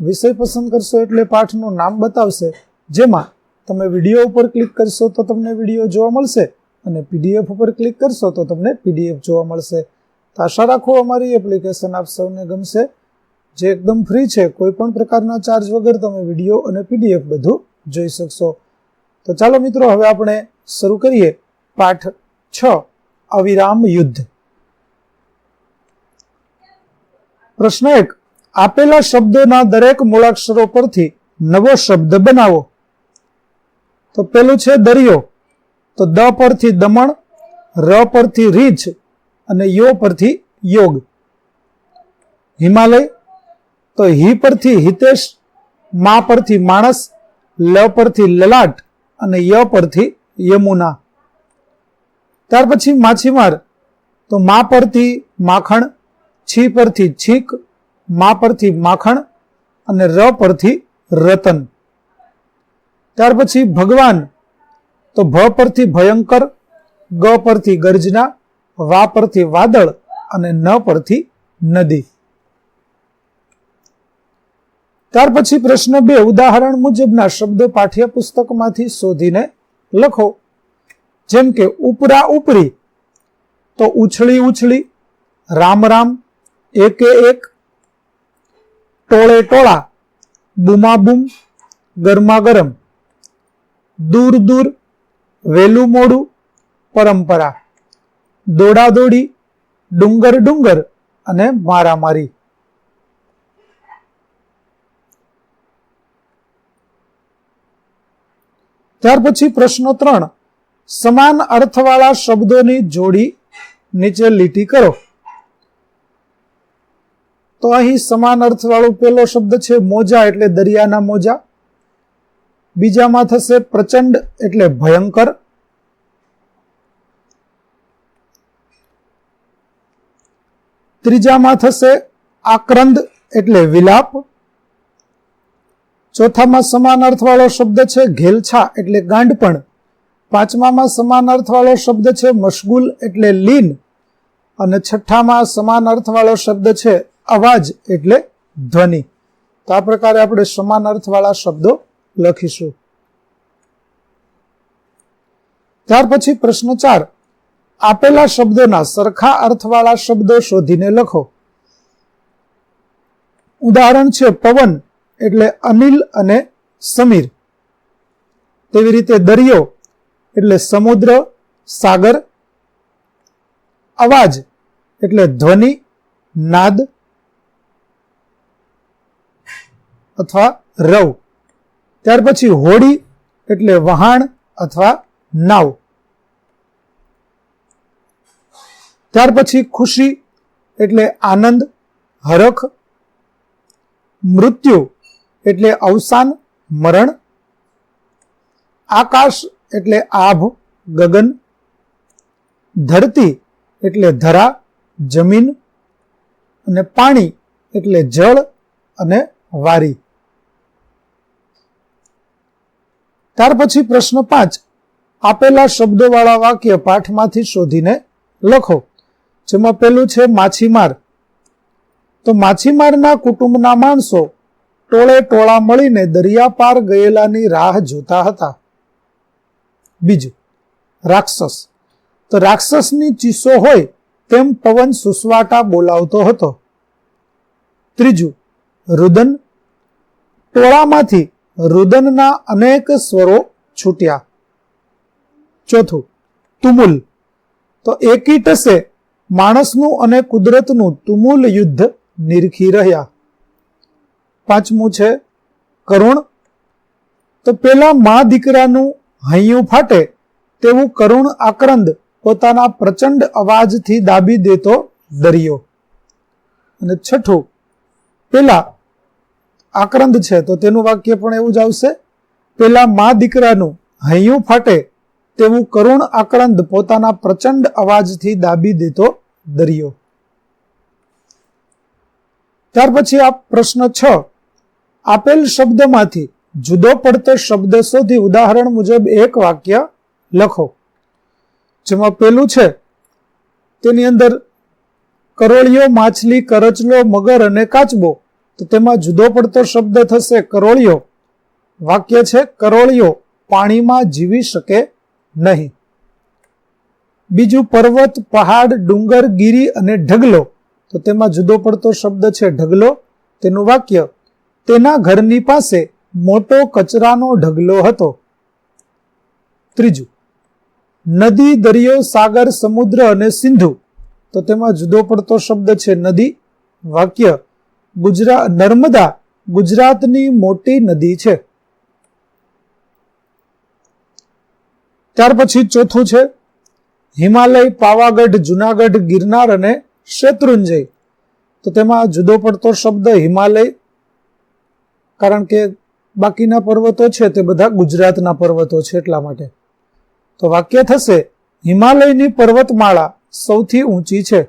વિષય પસંદ કરશો એટલે પાઠનું નામ બતાવશે, જેમાં તમે વીડિયો ઉપર ક્લિક કરશો તો તમને વીડિયો જોવા મળશે અને પીડીએફ ઉપર ક્લિક કરશો તો તમને પીડીએફ જોવા મળશે. તો આશા રાખો અમારી એપ્લિકેશન આપ સૌને ગમશે. જે એકદમ ફ્રી છે, કોઈ પણ પ્રકારના ચાર્જ વગર તમે વીડિયો અને પીડીએફ બધું જોઈ શકશો. તો ચાલો મિત્રો, હવે આપણે શરૂ કરીએ. પાઠ છ, અવિરામ યુદ્ધ. પ્રશ્ન એક આપેલા શબ્દોના દરેક મૂળાક્ષરો પરથી નવો શબ્દ બનાવો. તો પેલું છે દરિયો. તો દ પરથી દમણ, ર પરથી રીછ અને યો પરથી યોગ. હિમાલય. તો હી પરથી હિતેશ, મા પરથી માણસ, લ પરથી લલાટ અને ય પરથી યમુના. ત્યાર પછી માછીમાર. તો મા પરથી માખણ, છી પરથી છીક મા પરથી માખણ અને ર પરથી રતન. ત્યાર પછી ભગવાન. તો ભ પરથી ભયંકર, ગ પરથી ગર્જના, વા પરથી વાદળ અને ન પરથી નદી. ત્યાર પછી પ્રશ્ન બે, ઉદાહરણ મુજબના શબ્દો પાઠ્યપુસ્તકમાંથી શોધીને લખો. જેમ કે, ઉપરા ઉપરી. તો ઉછળી ઉછળી, રામ રામ, એકે એક ટોળે ટોળા, બૂમાબૂમ ગરમા ગરમ દૂર દૂર, વેલું મોડું, પરંપરા. દોડા દોડી ડુંગર ડુંગર અને મારામારી. ત્યાર પછી પ્રશ્ન ત્રણ. સમાન અર્થવાળા શબ્દોની જોડી નીચે લીટી કરો. તો અહીં સમાન અર્થવાળો પેલો શબ્દ છે મોજા એટલે દરિયાના મોજા. બીજામાં થશે પ્રચંડ એટલે ભયંકર. ત્રીજામાં થશે આક્રંદ એટલે વિલાપ. ચોથામાં સમાન અર્થવાળો શબ્દ છે ઘેલછા એટલે ગાંડપણ. પાંચમામાં સમાન અર્થવાળો શબ્દ છે મશગુલ એટલે લીન. અને છઠ્ઠામાં સમાન અર્થવાળો શબ્દ છે અવાજ એટલે ધ્વનિ. તો આ પ્રકારે આપણે સમાન અર્થવાળા શબ્દો લખીશું. ત્યાર પછી પ્રશ્ન ચાર. આપેલા શબ્દોના સરખા અર્થવાળા શબ્દો શોધીને લખો. ઉદાહરણ છે પવન એટલે અનિલ અને સમીર. તેવી રીતે દરિયો એટલે સમુદ્ર, સાગર. અવાજ એટલે ધ્વનિ, નાદ અથવા રવ. ત્યાર પછી હોડી એટલે વહાણ અથવા નાવ. ત્યાર પછી ખુશી એટલે આનંદ, હરખ. મૃત્યુ એટલે અવસાન, મરણ. આકાશ એટલે આભ, ગગન. ધરતી એટલે ધરા, જમીન. અને પાણી એટલે જળ અને વારી. ત્યાર પછી પ્રશ્ન પાંચ. આપેલા શબ્દોવાળા વાક્ય પાઠમાંથી શોધીને લખો. જેમાં પેલું છે માછીમાર. તો માછીમારના કુટુંબના માણસો ટોળે ટોળા મળીને દરિયા પાર ગયેલાની રાહ જોતા હતા. બીજું, રાક્ષસ. તો રાક્ષસની ચીસો હોય તેમ પવન સુસવાટા બોલાવતો હતો. ત્રીજું, રુદન. ટોળામાંથી રુદનના અનેક સ્વરો છૂટ્યા. ચોથું, તુમુલ. તો એકી ટસે માણસનું અને કુદરતનું તુમુલ યુદ્ધ નિરખી રહ્યા. પાંચમું છે, કરુણ. તો પેલા મા દીકરાનું હૈયું ફાટે તેવું કરુણ આક્રંદ પોતાના પ્રચંડ અવાજથી દાબી દેતો દરિયો. અને છઠ્ઠું, પેલા આક્રંદ છે, તો તેનું વાક્ય પણ એવું જ આવશે. પેલા મા દીકરાનું હૈયું ફાટે, તેવું કરુણ આક્રંદ પોતાના પ્રચંડ અવાજથી દાબી દેતો દરિયો. ત્યાર પછી આ પ્રશ્ન છ. આપેલ શબ્દમાંથી જુદો પડતો શબ્દ શોધી ઉદાહરણ મુજબ એક વાક્ય લખો. જેમાં પેલું છે, તેની અંદર કરોળિયો, માછલી, કરચલો, મગર અને કાચબો તો તેમાં જુદો પડતો શબ્દ થશે કરોળિયો. વાક્ય છે, કરોળિયો પાણીમાં જીવી શકે નહીં. બીજું, પર્વત, પહાડ, ડુંગર, ગીરી અને ઢગલો. તો તેમાં જુદો પડતો શબ્દ છે, ઢગલો. તેનું વાક્ય, તેના ઘરની પાસે મોટો કચરાનો ઢગલો હતો. ત્રીજું, નદી, દરિયો, સાગર, સમુદ્ર અને સિંધુ. તો તેમાં જુદો પડતો શબ્દ છે, નદી. વાક્ય ગુજરાત નર્મદા ગુજરાતની મોટી નદી છે. ત્યાર પછી ચોથું છે હિમાલય, પાવાગઢ, જુનાગઢ, ગિરનાર અને શેત્રુંજય. તો તેમાં જુદો પડતો શબ્દ હિમાલય, કારણ કે બાકીના પર્વતો છે તે બધા ગુજરાતના પર્વતો છે એટલા માટે. તો વાક્ય થશે હિમાલયની પર્વતમાળા સૌથી ઊંચી છે.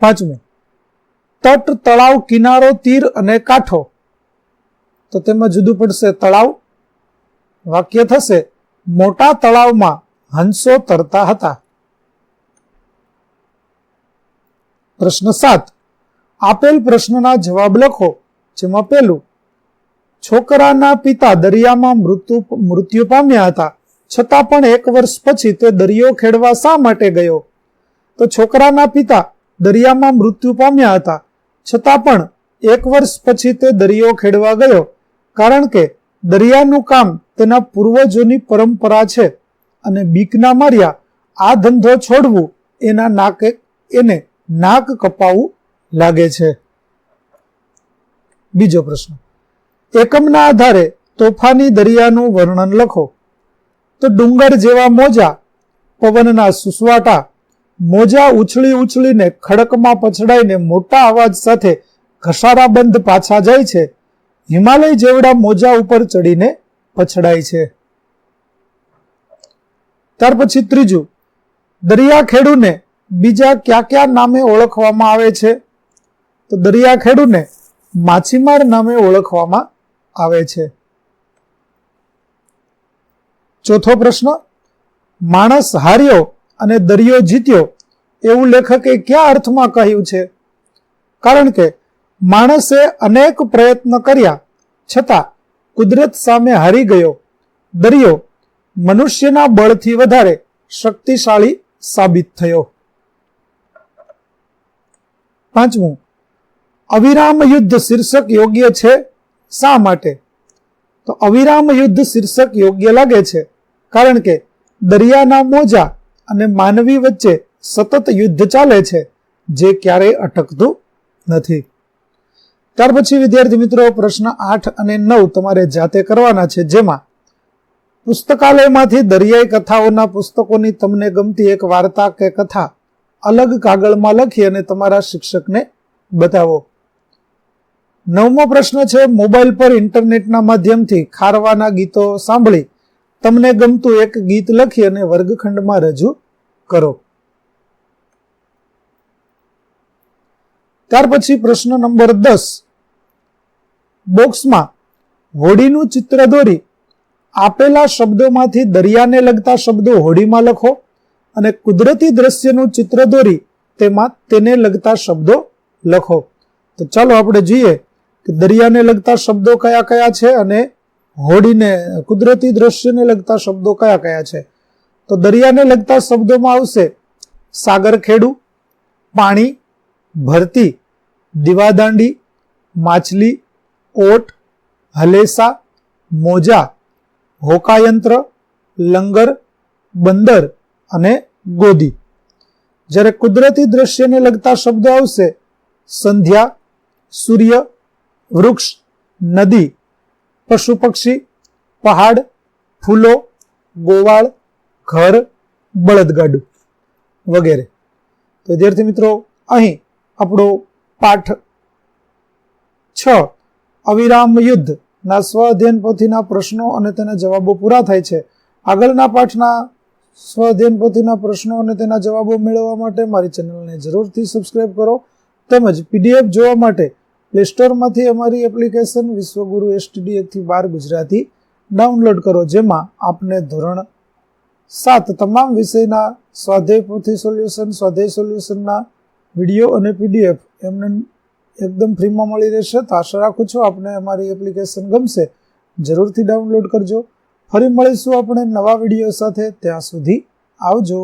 પાંચમું તટ, તળાવ, કિનારો, તીર અને કાંઠો. તો તેમાં જુદું પડશે તળાવ. વાક્ય થશે, મોટા તળાવમાં હંસો તરતા હતા. પ્રશ્ન સાત, આપેલ પ્રશ્નના જવાબ લખો, જેમાં પેલું છોકરાના પિતા દરિયામાં મૃત્યુ મૃત્યુ પામ્યા હતા. છતાં પણ એક વર્ષ પછી તે દરિયો ખેડવા શા માટે ગયો? તો છોકરાના પિતા દરિયામાં મૃત્યુ પામ્યા હતા. છતાં પણ એક વર્ષ પછી તે દરિયો ખેડવા ગયો, કારણ કે દરિયાનું કામ તેના પૂર્વજોની પરંપરા છે અને બીકના માર્યા આ ધંધો છોડવું એના નાકે એને નાક કપાવું લાગે છે. બીજો પ્રશ્ન. એકમના આધારે તોફાની દરિયાનું વર્ણન લખો. તો ડુંગર જેવા મોજા, પવનના સુસવાટા મોજા ઉછળી ઉછળીને ખડકમાં પછડાઈને મોટા અવાજ સાથે ઘસારાબંધ પાછા જાય છે. હિમાલય જેવડા મોજા ઉપર ચડીને પછડાય છે. ત્યાર પછી ત્રીજું દરિયા ખેડૂને બીજા ક્યાં ક્યાં નામે ઓળખવામાં આવે છે? તો દરિયા ખેડૂને માછીમાર નામે ઓળખવામાં આવે છે. ચોથો પ્રશ્ન, માણસ હાર્યો અને દરિયો જીત્યો એવું લેખકે ક્યાં અર્થમાં કહ્યું છે? કારણ કે માણસે અનેક પ્રયત્ન કર્યા, છતાં કુદરત સામે હારી ગયો. દરિયો મનુષ્યના બળથી વધારે શક્તિશાળી સાબિત થયો. પાંચમું, અવિરામ યુદ્ધ શીર્ષક યોગ્ય છે? શા માટે? તો અવિરામ યુદ્ધ શીર્ષક યોગ્ય લાગે છે, કારણ કે દરિયાના મોજા અને માનવી વચ્ચે સતત યુદ્ધ ચાલે છે, જે ક્યારેય અટકતું નથી. ત્યાર પછી, વિદ્યાર્થી મિત્રો, પ્રશ્ન આઠ અને નવ તમારે જાતે કરવાના છે, જેમાં પુસ્તકાલયમાંથી દરિયાઈ કથાઓના પુસ્તકોની તમને ગમતી એક વાર્તા કે કથા અલગ કાગળમાં લખી અને તમારા શિક્ષકને બતાવો. નવમો પ્રશ્ન છે, મોબાઈલ પર ઇન્ટરનેટના માધ્યમથી ખારવાના ગીતો સાંભળી તમને ગમતું એક ગીત લખી અને વર્ગખંડમાં રજૂ કરો. ત્યાર પછી પ્રશ્ન નંબર દસ. બોક્સમાં હોડીનું ચિત્ર દોરી આપેલા શબ્દોમાંથી દરિયાને લગતા શબ્દો હોડીમાં લખો અને કુદરતી દ્રશ્યનું ચિત્ર દોરી તેમાં તેને લગતા શબ્દો લખો. તો ચાલો આપણે જોઈએ કે દરિયાને લગતા શબ્દો કયા કયા છે અને હોડીને, કુદરતી દ્રશ્યને લગતા શબ્દો કયા કયા છે? તો દરિયાને લગતા શબ્દોમાં આવશે સાગર ખેડુ, પાણી, ભરતી, દીવાદાંડી, માછલી, ઓટ, હલેસા, મોજા, હોકાયંત્ર, લંગર, બંદર અને ગોદી. જ્યારે કુદરતી દ્રશ્યને લગતા શબ્દો આવશે સંધ્યા, સૂર્ય, વૃક્ષ, નદી પશુ પક્ષી, પહાડ, ફૂલો, ગોવાળ, ઘર, બળદગાડું વગેરે. તો વિદ્યાર્થી મિત્રો, અહીં આપણો પાઠ છ, અવિરામ યુદ્ધ. ના સ્વ અધ્યયન પોથીના પ્રશ્નો અને તેના જવાબો પૂરા થાય છે. આગળના પાઠના સ્વ અધ્યયન પોથીના પ્રશ્નો અને તેના જવાબો મેળવવા માટે મારી ચેનલને જરૂરથી સબસ્ક્રાઈબ કરો. તેમજ પીડીએફ જોવા માટે પ્લે સ્ટોરમાંથી અમારી એપ્લિકેશન વિશ્વગુરુ એસટીડીએથી બાર ગુજરાતી ડાઉનલોડ કરો, જેમાં આપને ધોરણ સાત તમામ વિષયના સ્વાધ્યાય પોથી સોલ્યુશન સ્વાધ્યાય સોલ્યુશનના વીડિયો અને પીડીએફ એમને એકદમ ફ્રીમાં મળી રહેશે. તો આશા રાખું છું આપને અમારી એપ્લિકેશન ગમશે. જરૂરથી ડાઉનલોડ કરજો. ફરી મળીશું આપણે નવા વીડિયો સાથે. ત્યાં સુધી આવજો.